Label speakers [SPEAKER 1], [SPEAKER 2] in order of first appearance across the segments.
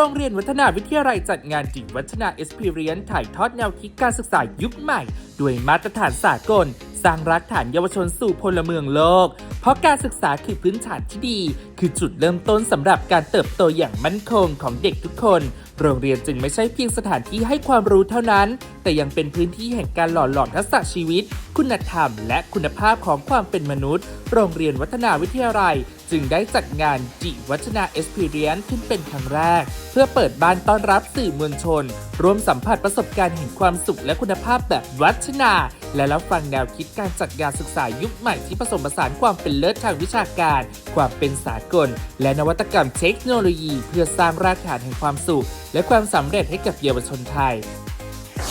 [SPEAKER 1] รงเรียนวัฒนาวิทยาลัยจัดงานจิตวัฒนา Experience ถ่ายทอดแนวคิดการศึกษายุคใหม่ ด้วยมาตรฐานสากล สร้างรากฐานเยาวชนสู่พลเมืองโลก เพราะการศึกษาคือพื้นฐานที่ดี คือจุดเริ่มต้นสำหรับการเติบโตอย่างมั่นคงของเด็กทุกคน โรงเรียนจึงไม่ใช่เพียงสถานที่ให้ความรู้เท่านั้น แต่ยังเป็นพื้นที่แห่งการหล่อหลอมทักษะชีวิต คุณธรรม และคุณภาพของความเป็นมนุษย์ โรงเรียนวัฒนาวิทยาลัย จึงได้จัดงานจิวัฒนา Experience ขึ้นเป็นครั้งแรก เพื่อเปิดบ้านต้อนรับสื่อมวลชน ร่วมสัมผัสประสบการณ์แห่งความสุขและคุณภาพแบบวัฒนา และรับฟังแนวคิดการจัดงานศึกษายุคใหม่ที่ผสมผสานความเป็นเลิศทางวิชาการ ความเป็นสากล และนวัตกรรมเทคโนโลยี เพื่อสร้างรากฐานแห่งความสุข และความสำเร็จให้กับเยาวชนไทย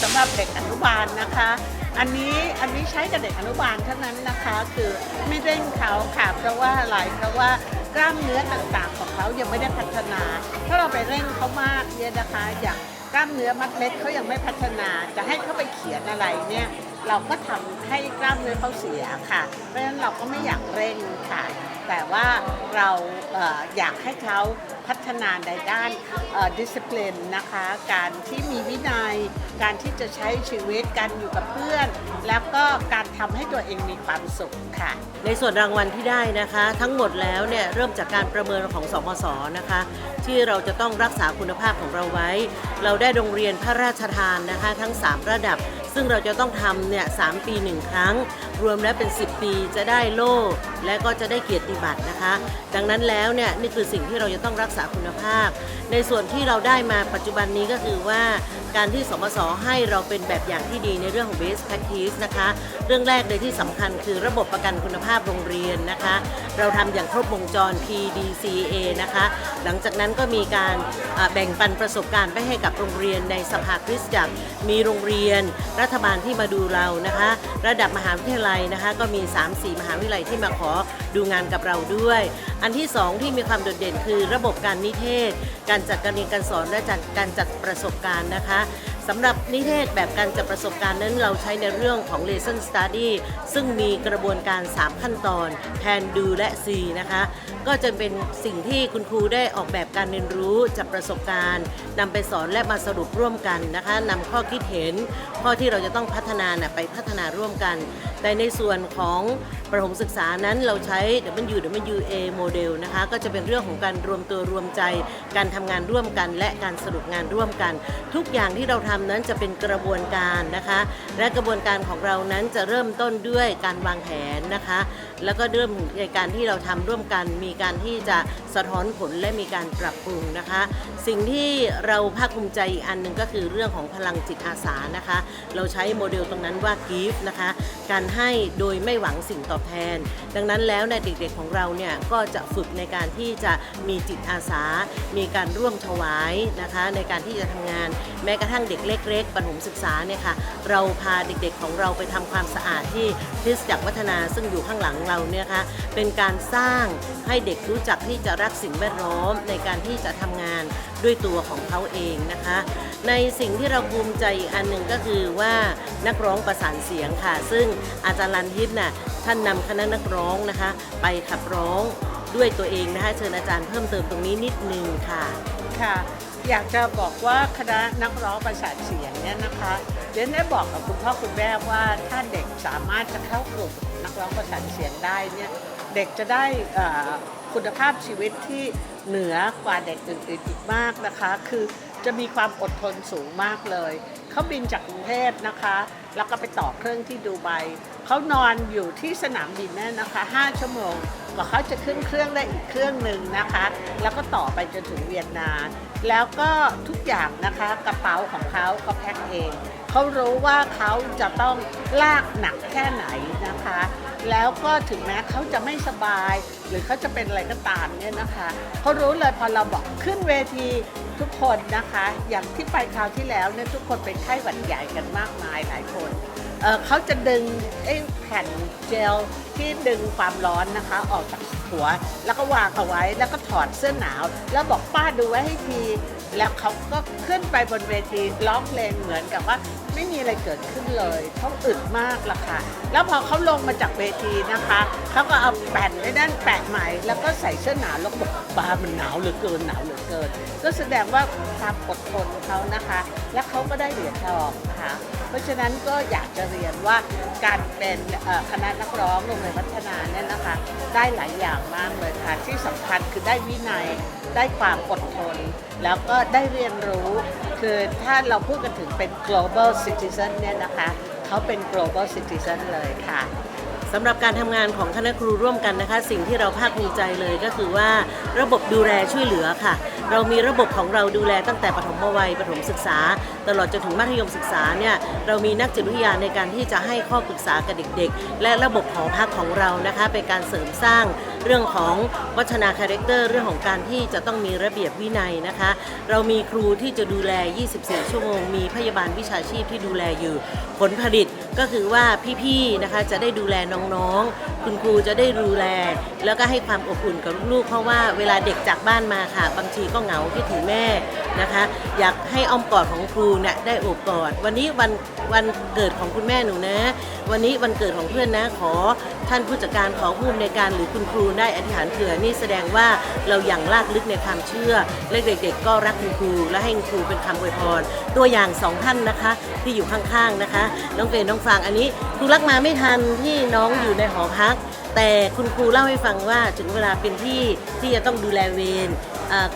[SPEAKER 2] สำหรับเด็กอนุบาลนะคะ อันนี้อันนี้ใช้กับเด็กอนุบาลเท่านั้นนะคะคือไม่เร่งเขาค่ะเพราะว่าอะไรเพราะว่ากล้ามเนื้อต่างๆของเขายังไม่ได้พัฒนา ถ้าเราไปเร่งเขามากเนี่ยนะคะ อย่างกล้ามเนื้อมัดเล็กเขายังไม่พัฒนา จะให้เขาไปเขียนอะไรเนี่ย เราก็ทำให้กล้ามเนื้อเขาเสียค่ะ เพราะฉะนั้นเราก็ไม่อยากเร่งค่ะ แต่ว่าเราเอออยากให้เขาพัฒนาในด้านดิส c ปลินนะคะ การที่มีวินัย การที่จะใช้ชีวิตการอยู่กับเพื่อน แล้วก็การทำให้ตัวเองมีความสุขค่ะ
[SPEAKER 3] ในส่วนรางวัลที่ได้นะคะ ทั้งหมดแล้วเนี่ยเริ่มจากการประเมินของสมศนะคะ ที่เราจะต้องรักษาคุณภาพของเราไว้ เราได้โรงเรียนพระราชทานนะคะ ทั้ง 3 ระดับ ซึ่งเราจะต้องทำเนี่ยสามปีหนึ่งครั้ง รวมแล้วเป็น 10 ปีจะได้โล่และก็จะได้เกียรติบัตรนะคะ ดังนั้นแล้วเนี่ยนี่คือสิ่งที่เราจะต้องรักษาคุณภาพ ในส่วนที่เราได้มาปัจจุบันนี้ก็คือว่าการที่สมศให้เราเป็นแบบอย่างที่ดีในเรื่องของ best practice นะคะ เรื่องแรกเลยที่สำคัญคือระบบประกันคุณภาพโรงเรียนนะคะ เราทำอย่างครบวงจร PDCA นะคะ หลังจากนั้นก็มีการแบ่งปันประสบการณ์ไปให้กับโรงเรียนในสภาคริสตจักรมีโรงเรียนรัฐบาลที่มาดูเรานะคะ ระดับมหาวิทยาลัยนะคะ ก็มี 3-4 มหาวิทยาลัยที่มาขอดูงานกับเราด้วย อันที่สองที่มีความโดดเด่นคือระบบการนิเทศ การจัดการเรียนการสอนและจัดการจัดประสบการณ์นะคะสำหรับนิเทศแบบการจัดประสบการณ์นั้นเราใช้ในเรื่องของ lesson study ซึ่งมีกระบวนการ 3 ขั้นตอน plan do และ see นะคะ ก็จะเป็นสิ่งที่คุณครูได้ออกแบบการเรียนรู้จากประสบการณ์นำไปสอนและมาสรุปร่วมกันนะคะนำข้อคิดเห็น ข้อที่เราจะต้องพัฒนานะไปพัฒนาร่วมกันแต่ในส่วนของประถมศึกษานั้นเราใช้ WWA โมเดลนะคะก็จะเป็นเรื่องของการรวมตัวรวมใจ การทำงานร่วมกันและการสรุปงานร่วมกัน ทุกอย่างที่เราทำนั้นจะเป็นกระบวนการนะคะ และกระบวนการของเรานั้นจะเริ่มต้นด้วยการวางแผนนะคะ แล้วก็เริ่มในการที่เราทำร่วมกัน มีการที่จะสะท้อนผลและมีการปรับปรุงนะคะ สิ่งที่เราภาคภูมิใจอีกอันหนึ่งก็คือเรื่องของพลังจิตอาสานะคะ เราใช้โมเดลตรงนั้นว่า give นะคะการให้โดยไม่หวังสิ่งตอบแทน ดังนั้นแล้วในเด็กๆของเราเนี่ยก็จะฝึกในการที่จะมีจิตอาสา มีการร่วมถวายนะคะในการที่จะทำงาน แม้กระทั่งเด็กเล็กๆประถมศึกษาเนี่ยค่ะเราพาเด็กๆของเราไปทำความสะอาดที่คริสจักรวัฒนาซึ่งอยู่ข้างหลังเราเนี่ยค่ะเป็นการสร้างให้เด็กรู้จักที่จะรักสิ่งแวดล้อมในการที่จะทำงานด้วยตัวของเขาเองนะคะ ในสิ่งที่เราภูมิใจอีกอันหนึ่งก็คือว่านักร้องประสานเสียงค่ะ ซึ่งอาจารย์ลันทิพย์น่ะท่านนำคณะนักร้องนะคะ ไปขับร้องด้วยตัวเองนะคะเชิญอาจารย์เพิ่มเติมตรงนี้นิดนึงค่ะ
[SPEAKER 2] ค่ะ อยากจะบอกว่าคณะนักร้องประสานเสียงเนี่ยนะคะเดนได้บอกกับคุณพ่อคุณแม่ว่าถ้าเด็กสามารถจะเข้ากลุ่มนักร้องประสานเสียงได้เนี่ยเด็กจะได้คุณภาพชีวิตที่เหนือกว่าเด็กอื่นๆอีกมากนะคะ คือ จะมีความอดทนสูงมากเลย เขาบินจากกรุงเทพนะคะ แล้วก็ไปต่อเครื่องที่ดูไบเขานอนอยู่ที่สนามบินนี่ยนะคะ 5 ชั่วโมงกว่าเขาจะขึ้นเครื่องได้อีกเครื่องหนึ่งนะคะ แล้วก็ต่อไปจนถึงเวียนนาม แล้วก็ทุกอย่างนะคะ กระเป๋าของเขาเขาแพ็คเอง เขารู้ว่าเขาจะต้องลากหนักแค่ไหนนะคะ แล้วก็ถึงแม้เขาจะไม่สบาย หรือเขาจะเป็นอะไรก็ตามเนี่ยนะคะ เขารู้เลยพอเราบอกขึ้นเวที ทุกคนนะคะ อย่างที่ไปคราวที่แล้วเนี่ยทุกคนเป็นไข้หวัดใหญ่กันมากมายหลายคน เอ่อเขาจะดึงไอ้แผ่นเจลที่ดึงความร้อนนะคะ ออกจากหัว แล้วก็วางเอาไว้แล้วก็ถอดเสื้อหนาว แล้วบอกป้าดูไว้ให้ที แล้วเขาก็ขึ้นไปบนเวทีร้องเพลงเหมือนกับว่าไม่มีอะไรเกิดขึ้นเลยเขาอึดมากละค่ะ แล้วพอเขาลงมาจากเวทีนะคะเขาก็เอาแผ่นในด้านแปะใหม่ แล้วก็ใส่เสื้อหนาวแล้วบอกบามันหนาวเหลือเกินหนาวเหลือเกิน ก็แสดงว่าความอดทนเขานะคะ และเขาก็ได้เหรียญทองค่ะ เพราะฉะนั้นก็อยากจะเรียนว่าการเป็นคณะนักร้องโรงเรียนวัฒนาเนี่ยนะคะได้หลายอย่างมากเลยค่ะ ที่สำคัญคือได้วินัยได้ความอดทน แล้วก็ได้เรียนรู้คือถ้าเราพูดกันถึงเป็น global citizen เนี่ยนะคะเขาเป็น global citizen เลยค่ะ
[SPEAKER 3] สำหรับการทำงานของคณะครูร่วมกันนะคะ สิ่งที่เราภาคภูมิใจเลยก็คือว่าระบบดูแลช่วยเหลือค่ะ เรามีระบบของเราดูแลตั้งแต่ปฐมวัยปฐมศึกษา ตลอดจนถึงมัธยมศึกษาเนี่ยเรามีนักจิตวิทยาในการที่จะให้ข้อปรึกษากับเด็ก ๆ และระบบหอพักของเรานะคะเป็นการเสริมสร้างเรื่องของวัฒนาคาแรคเตอร์เรื่องของการที่จะต้องมีระเบียบวินัยนะคะ เรามีครูที่จะดูแล 24 ชั่วโมง มีพยาบาลวิชาชีพที่ดูแลอยู่ ผลผลิตก็คือว่าพี่ๆนะคะจะได้ดูแลน้องๆคุณครูจะได้ดูแล แล้วก็ให้ความอบอุ่นกับลูกๆเพราะว่าเวลาเด็กจากบ้านมาค่ะ บางทีก็เหงาคิดถึงแม่นะคะ อยากให้อ้อมกอดของครูเนี่ยได้อบกอด วันนี้วันวันเกิดของคุณแม่หนูนะ วันนี้วันเกิดของเพื่อนนะขอ ท่านผู้จัดการขอผู้อำนวยการหรือคุณครูได้อธิษฐานเผื่อนี่แสดงว่าเราอย่างลากลึกในความเชื่อและเด็กๆ ก็รักคุณครู และให้คุณครูเป็นคำอวยพร ตัวอย่างสองท่านนะคะ ที่อยู่ข้างๆนะคะ น้องเฟรนน้องฟางอันนี้ครูรักมาไม่ทันที่น้องอยู่ในหอพักแต่คุณครูเล่าให้ฟังว่าถึงเวลาเป็นที่ที่จะต้องดูแลเวร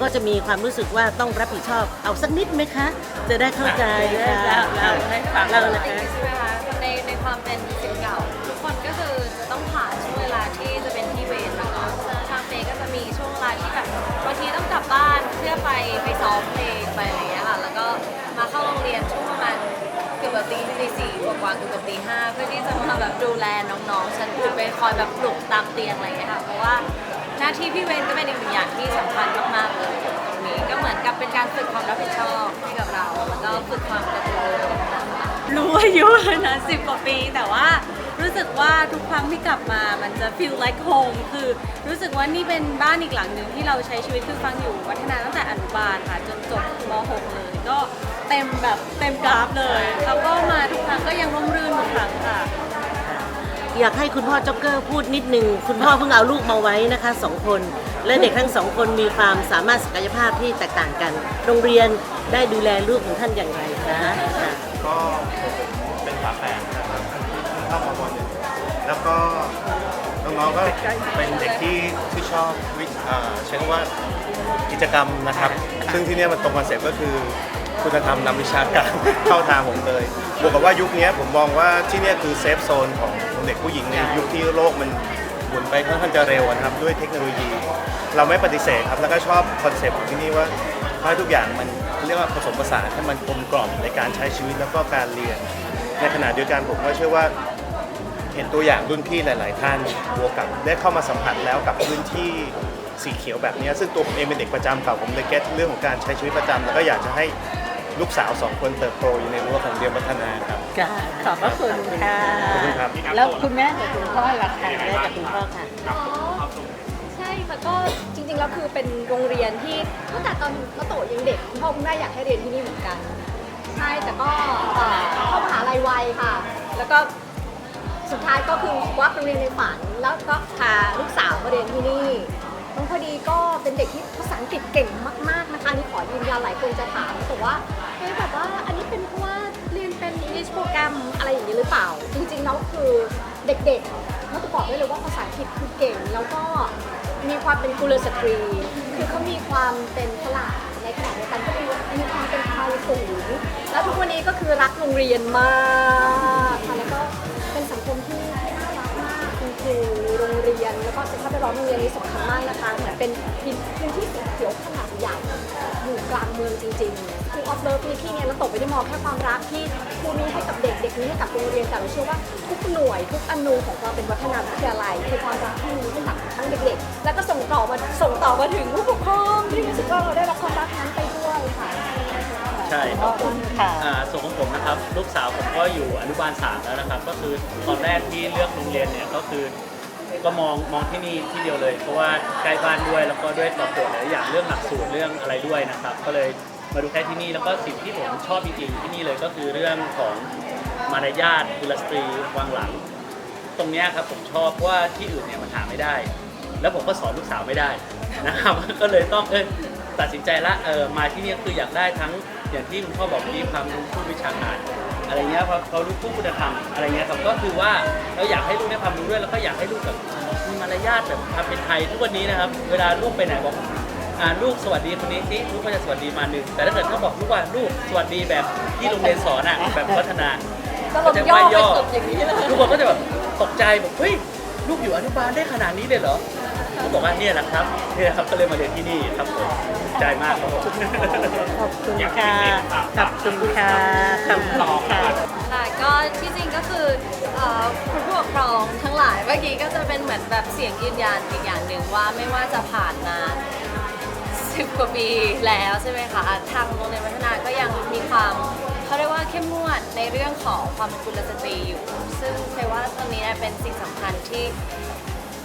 [SPEAKER 3] ก็จะมีความรู้สึกว่าต้องรับผิดชอบเอาสักนิดไหมคะ จะได้เข้าใจค่ะ
[SPEAKER 2] แล้วให้ฟัง
[SPEAKER 3] เล่านะคะ
[SPEAKER 4] ใช่ไหมคะในในความเป็นศิลเก่า ทุกคนก็คือจะต้องผ่านช่วงเวลาที่จะเป็นที่เวรแล้วเนาะทางเฟย์ก็จะมีช่วงเวลาที่แบบบางทีต้องกลับบ้านเพื่อไปไปซ้อมเพลงไปอะไรอย่างเงี้ยค่ะแล้วก็มาเข้าโรงเรียนช่วงประมาณ อบแบบตีตีสี่กว่าๆเกือบแบบตีห้าเพื่อที่จะมาแบบดูแลน้องๆชั้นอื่นไปคอยแบบปลุกตามเตียงอะไรอย่างเงี้ยค่ะ เพราะว่าหน้าที่พี่เวรก็เป็นอีกหนึ่งอย่างที่สำคัญมากๆเลยตรงนี้ก็เหมือนกับเป็นการฝึกความรับผิดชอบให้กับเรา แล้วก็ฝึกความกระตือรือร้น
[SPEAKER 5] รู้อายุแล้วนะสิบกว่าปีแต่ว่ารู้สึกว่าทุกครั้งที่กลับมามันจะ feel like home คือรู้สึกว่านี่เป็นบ้านอีกหลังหนึ่งที่เราใช้ชีวิตคือฟังอยู่วัฒนาตั้งแต่อนุบาลค่ะจนจบม .6 เลยก็ เต็มแบบเต็มกราฟเลย แล้วก็มาทุกครั้งก็ยังร่มรื่นทุกครั้งค่ะ
[SPEAKER 3] อยากให้คุณพ่อจ็อกเกอร์พูดนิดนึง คุณพ่อเพิ่งเอาลูกมาไว้นะคะสองคน และเด็กทั้งสองคนมีความสามารถศักยภาพที่แตกต่างกัน โรงเรียนได้ดูแลลูกของท่านอย่างไรคะค่ะ
[SPEAKER 6] ก็ผมเป็นฝาแฝดนะครับเข้ามาวันหนึ่งแล้วก็น้องๆก็เป็นเด็กที่ที่ชอบวิเอ่อใช้คำว่ากิจกรรมนะครับ ซึ่งที่เนี่ยมันตรงคอนเซ็ปต์ก็คือ คุณธรรมนำวิชาการ เข้าทางผมเลยบวกกับว่ายุคเนี้ยผมมองว่าที่เนี่ยคือเซฟโซนของเด็กผู้หญิงในยุคที่โลกมันหมุนไปค่อนข้างจะเร็วนะครับด้วยเทคโนโลยี เราไม่ปฏิเสธครับแล้วก็ชอบคอนเซ็ปต์ของที่นี่ว่าให้ทุกอย่างมันเรียกว่าผสมผสานให้มันกลมกล่อมในการใช้ชีวิตแล้วก็การเรียน ในขณะเดียวกันผมก็เชื่อว่าเห็นตัวอย่างรุ่นพี่หลาย ๆ ท่านบวกกับได้เข้ามาสัมผัสแล้วกับพื้นที่สีเขียวแบบเนี้ยซึ่งตัวผมเองเป็นเด็กประจำเก่าผมเลยเก็ตเรื่องของการใช้ชีวิตประจำแล้วก็อยากจะให้ ลูกสาวสองคนเติบโตอยู่ในรั้วของเรียนพัฒนาครับ
[SPEAKER 2] ค่ะขอบพระคุณค่ะ
[SPEAKER 6] ขอบคุณครับ
[SPEAKER 2] แล้วคุณแม่กับคุณพ่อล่ะคะ
[SPEAKER 3] แม่กับคุณพ่อค่ะ
[SPEAKER 7] ใช่ค่ะก็จริงๆแล้วคือเป็นโรงเรียนที่ตั้งแต่ตอนก็โตยังเด็กคุณพ่อคุณแม่อยากให้เรียนที่นี่เหมือนกัน ใช่แต่ก็เอ่อเข้ามหาลัยวัยค่ะ แล้วก็สุดท้ายก็คือวัดโรงเรียนในฝันแล้วก็พาลูกสาวมาเรียนที่นี่ น้องพอดีก็เป็นเด็กที่ภาษาอังกฤษเก่งมากๆนะคะอันนี่ขอยืนยันหลายคนจะถามแต่ว่าเฮ้ยแบบว่าอันนี้เป็นเพราะว่าเรียนเป็น English โปรแกรมอะไรอย่างนี้หรือเปล่า จริงๆแล้วคือเด็กๆมันจะบอกได้เลยว่าภาษาอังกฤษคือเก่ง แล้วก็มีความเป็นกุลสตรี คือเขามีความเป็นฉลาดในขณะเดียวกันก็มีมีความเป็นไทยสูงแล้วทุกวันนี้ก็คือรักโรงเรียนมากค่ะแล้วก็เป็นสังคมที่น่ารักมากคุณครู เรียน แล้วก็สภาพแวดล้อมโรงเรียนนี้สำคัญมากนะคะ เหมือนเป็นพื้นที่สีเขียวขนาดใหญ่อยู่กลางเมืองจริงๆคือออฟเลิฟในที่เนี้เราตกไปได้มองแค่ความรักที่ครูมีให้กับเด็กเด็กมีให้กับโรงเรียนแต่เราเชื่อว่าทุกหน่วยทุกอนูของความเป็นวัฒนวิทยาลัยคือความรักที่มีให้กับทั้งเด็กๆ แล้วก็ส่งต่อมาส่งต่อมาถึงผู้ปกครองที่รู้สึกว่าเราได้รับความรักนั้นไปด้วยค่ะ
[SPEAKER 8] ใช่ค
[SPEAKER 2] ข
[SPEAKER 8] รั
[SPEAKER 2] อ
[SPEAKER 8] บ
[SPEAKER 2] คุณค่ะ
[SPEAKER 8] ส่วนของผมนะครับ ลูกสาวผมก็อยู่อนุบาลสามแล้วนะครับ ก็คือตอนแรกที่เลือกโรงเรียนเนี่ยก็คือ ก็มองมองที่นี่ที่เดียวเลย เพราะว่าใกล้บ้านด้วยแล้วก็ด้วยตอบโจทย์หลายอย่างเรื่องหลักสูตรเรื่องอะไรด้วยนะครับ ก็เลยมาดูแค่ที่นี่แล้วก็สิ่งที่ผมชอบจริงๆที่นี่เลยก็คือเรื่องของมารยาทกุลสตรีวางหลัง ตรงเนี้ยครับผมชอบเพราะว่าที่อื่นเนี่ยมันหาไม่ได้ แล้วผมก็สอนลูกสาวไม่ได้นะครับ ก็เลยต้องเออตัดสินใจละเออมาที่นี่คืออยากได้ทั้งอย่างที่คุณพ่อบอกมีความรู้ผู้วิชาการ อะไรเงี้ยพอเขารู้ผู้คุณธรรมอะไรเงี้ยครับก็คือว่าเราอยากให้ลูกได้ความรู้ด้วยแล้วก็อยากให้ลูกแบบมีมารยาทแบบความเป็นไทยทุกวันนี้นะครับ เวลาลูกไปไหนบอกอ่าลูกสวัสดีคนนี้สิลูกก็จะสวัสดีมาหนึ่งแต่ถ้าเกิดเขาบอกลูกว่าลูกสวัสดีแบบที่โรงเรียนสอนอะแบบพัฒนา
[SPEAKER 7] ก็ลงย่อไปสุดอย่างนี้เลย
[SPEAKER 8] ทุกคนก็จะแบบตกใจแบบเฮ้ยลูกอยู่อนุบาลได้ขนาดนี้เลยเหรอ ผมบอกว่าเนี่ยแหละครับเนี่ยครับก็เลยมาเรียนที่นี่ครับผมภูมิใจมากครับผม
[SPEAKER 2] ขอบคุณค่ะ ขอบคุณค่ะ ขอบคุณค่ะ
[SPEAKER 4] ค่ะก็ที่จริงก็คือเอ่อคุณผู้ปกครองทั้งหลายเมื่อกี้ก็จะเป็นเหมือนแบบเสียงยืนยันอีกอย่างหนึ่งว่าไม่ว่าจะผ่านมาสิบกว่าปีแล้วใช่ไหมคะทางโรงเรียนวัฒนาก็ยังมีความเขาเรียกว่าเข้มงวดในเรื่องของความเป็นกุลสตรีอยู่ ซึ่งเฟยว่าตรงนี้เป็นสิ่งสำคัญที่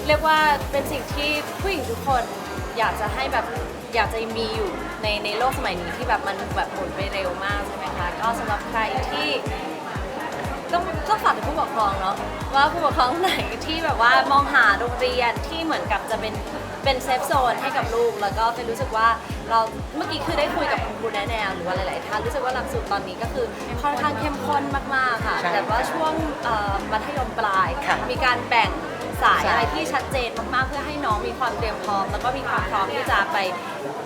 [SPEAKER 4] เรียกว่าเป็นสิ่งที่ผู้หญิงทุกคนอยากจะให้แบบอยากจะมีอยู่ในในโลกสมัยนี้ที่แบบมันแบบหมุนไปเร็วมากใช่ไหมคะก็สำหรับใครที่ต้องต้องฝากถึงผู้ปกครองเนาะว่าผู้ปกครองไหนที่แบบว่ามองหาโรงเรียนที่เหมือนกับจะเป็นเป็นเซฟโซนให้กับลูก แล้วก็เป็นรู้สึกว่าเราเมื่อกี้คือได้คุยกับคุณครูแนะแนวหรือว่าหลาย ๆ ท่านรู้สึกว่าหลักสูตรตอนนี้ก็คือค่อนข้างเข้มข้นมาก ๆ ค่ะ
[SPEAKER 2] ใช่
[SPEAKER 4] แต่ว่าช่วงเอ่อมัธยมปลาย
[SPEAKER 2] ค่ะ
[SPEAKER 4] มีการแบ่ง สาย
[SPEAKER 2] ใช่
[SPEAKER 4] อะไรที่ชัดเจนมากๆเพื่อให้น้องมีความเตรียมพร้อม แล้วก็มีความพร้อมที่จะไป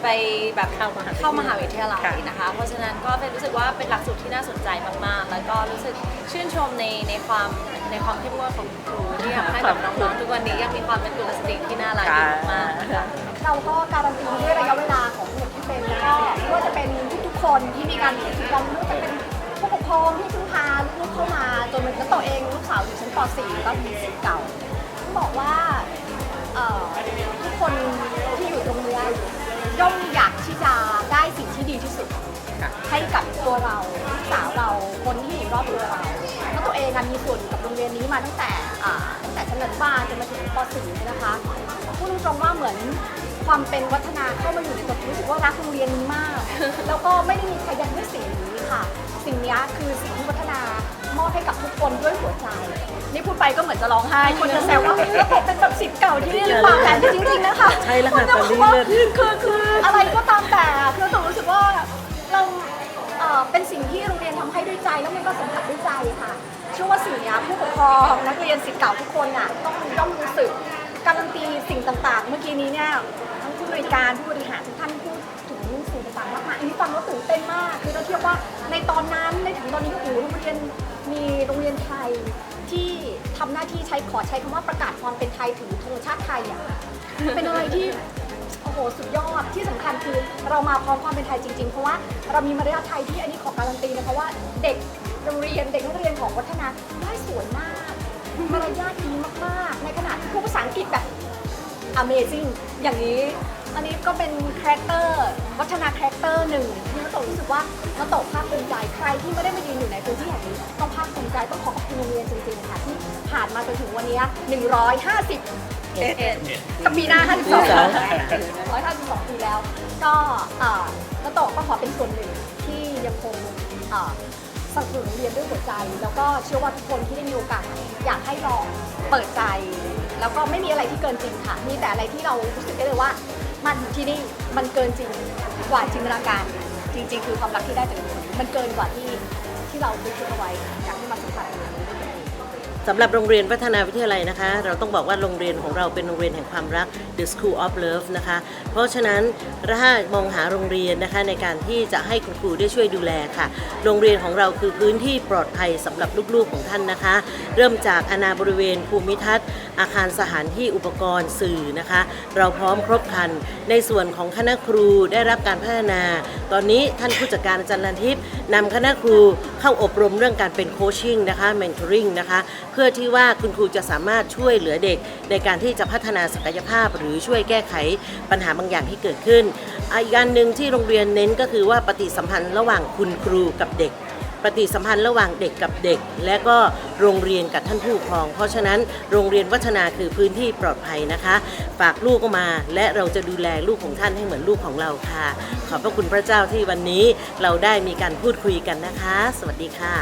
[SPEAKER 4] ไปแบบ
[SPEAKER 2] เข้ามหาวิทยาลัย
[SPEAKER 4] เข้ามหาวิทยาลัย
[SPEAKER 2] ค่ะ
[SPEAKER 4] นะคะ เพราะฉะนั้นก็เป็นรู้สึกว่าเป็นหลักสูตรที่น่าสนใจมากๆ แล้วก็รู้สึกชื่นชมในในความในความเข้มงวดของครูที่ทำให้แบบน้องๆทุกวันนี้ยังมีความเป็นกุลสตรีที่น่ารักอยู่มากๆนะคะ
[SPEAKER 7] เราก็การันตีด้วยระยะเวลาของเด็กที่เป็นแล้วก็ไม่ว่าจะเป็นทุกๆคนที่มีการกิจกรรมไม่ว่าจะเป็นผู้ปกครองที่เพิ่งพาลูกๆเข้ามาจนมันก็ตัวเองลูกสาวอยู่ชั้นป .4 ก็มีสิทธิ์เก่า ต้องบอกว่าเอ่อทุกคนที่อยู่ตรงเนี้ยย่อมอยากที่จะได้สิ่งที่ดีที่สุดให้กับตัวเราลูกสาวเราคนที่อยู่รอบตัวเราแล้วตัวเองอะมีส่วนกับโรงเรียนนี้มาตั้งแต่อ่าตั้งแต่ชั้นอนุบาลจนมาถึงป .4 เนี่ยนะคะพูดตรงๆว่าเหมือน ความเป็นวัฒนาเข้ามาอยู่ในตัวรู้สึกว่ารักโรงเรียนนี้มาก แล้วก็ไม่ได้มีใครยันด้วยสิ่งนี้ค่ะ สิ่งเนี้ยคือสิ่งที่วัฒนามอบให้กับทุกคนด้วยหัวใจ นี่พูดไปก็เหมือนจะร้องไห้ คนจะแซวว่าเฮ้ยแล้วผมเป็นแบบสิทธิ์เก่าที่นี่หรือเปล่าแต่จริงๆนะคะ
[SPEAKER 3] ใช่แล้วค่ะ
[SPEAKER 7] ณจะ
[SPEAKER 3] ตอนนี้
[SPEAKER 7] บอกว่า
[SPEAKER 3] เลิศ
[SPEAKER 7] คือคืออะไรก็ตามแต่คือต้องรู้สึกว่าเราเอ่อเป็นสิ่งที่โรงเรียนทำให้ด้วยใจแล้วมันก็สัมผัสด้วยใจค่ะเชื่อว่าสิ่งเนี้ยผู้ปกครองนักเรียนสิทธิ์เก่าทุกคนน่ะต้องย่อมรู้สึก การันตีสิ่งต่างๆ เมื่อกี้นี้เนี่ยทั้งผู้บริการผู้บริหารทุกท่านพูดถึงสิ่งต่างๆมากมายอันนี้ฟังแล้วตื่นเต้นมาก คือเราเทียบว่าในตอนนั้นในถึงตอนนี้โอ้โหโรงเรียนมีโรงเรียนไทยที่ทำหน้าที่ใช้ขอใช้คำว่าประกาศความเป็นไทยถึงธงชาติไทยอะเป็นอะไรที่โอ้โหสุดยอดที่สำคัญคือเรามาพร้อมความเป็นไทยจริงๆ เพราะว่าเรามีมารยาทไทยที่อันนี้ขอการันตีนะเพราะว่าเด็กโรงเรียนเด็กนักเรียนของวัฒนาได้สวยมากมารยาทดีมากๆใน Amazing อย่างนี้ อันนี้ก็เป็นคาแรคเตอร์วัฒนาคาแรคเตอร์หนึ่งที่น้าโตรู้สึกว่าน้าโตภาคภูมิใจใครที่ไม่ได้มายืนอยู่ในพื้นที่แห่งนี้ต้องภาคภูมิใจต้องขอขอบคุณโรงเรียนจริงๆค่ะที่ผ่านมาจนถึงวันนี้ 150เอ็ดกับปีหน้า52 152ปีแล้ว ก็เอ่อน้าโตก็ขอเป็นส่วนหนึ่งที่ยังคงสนับสนุนโรงเรียนด้วยหัวใจ แล้วก็เชื่อว่าทุกคนที่ได้มีโอกาสอยากให้ลองเปิดใจ แล้วก็ไม่มีอะไรที่เกินจริงค่ะ มีแต่อะไรที่เรารู้สึกได้เลยว่า มันที่นี่มันเกินจริงกว่าจินตนาการ จริง ๆ คือความรักที่ได้จากมันเกินกว่าที่ที่เราคิดเอาไว้ค่ะ สำ
[SPEAKER 3] หรับโรงเรียนพัฒนาวิทยาลัยนะคะ เราต้องบอกว่าโรงเรียนของเราเป็นโรงเรียนแห่งความรัก The School of Love นะคะ เพราะฉะนั้นถ้ามองหาโรงเรียนนะคะในการที่จะให้คุณครูได้ช่วยดูแลค่ะ โรงเรียนของเราคือพื้นที่ปลอดภัยสำหรับลูกๆของท่านนะคะ เริ่มจากอาณาบริเวณภูมิทัศน์ อาคารสถานที่อุปกรณ์สื่อนะคะ เราพร้อมครบครัน ในส่วนของคณะครูได้รับการพัฒนา ตอนนี้ท่านผู้จัดการอาจารย์นันทิพย์นำคณะครูเข้าอบรมเรื่องการเป็นโคชชิ่งนะคะเมนทอริงนะคะเพื่อที่ว่าคุณครูจะสามารถช่วยเหลือเด็ก ในการที่จะพัฒนาศักยภาพ หรือช่วยแก้ไขปัญหาบางอย่างที่เกิดขึ้นอีกอันหนึ่งที่โรงเรียนเน้นก็คือว่าปฏิสัมพันธ์ระหว่างคุณครูกับเด็กปฏิสัมพันธ์ระหว่างเด็กกับเด็ก และก็โรงเรียนกับท่านผู้ปกครอง เพราะฉะนั้นโรงเรียนวัฒนาคือพื้นที่ปลอดภัยนะคะ ฝากลูกมา และเราจะดูแลลูกของท่านให้เหมือนลูกของเราค่ะ ขอบพระคุณพระเจ้าที่วันนี้เราได้มีการพูดคุยกันนะคะ สวัสดีค่ะ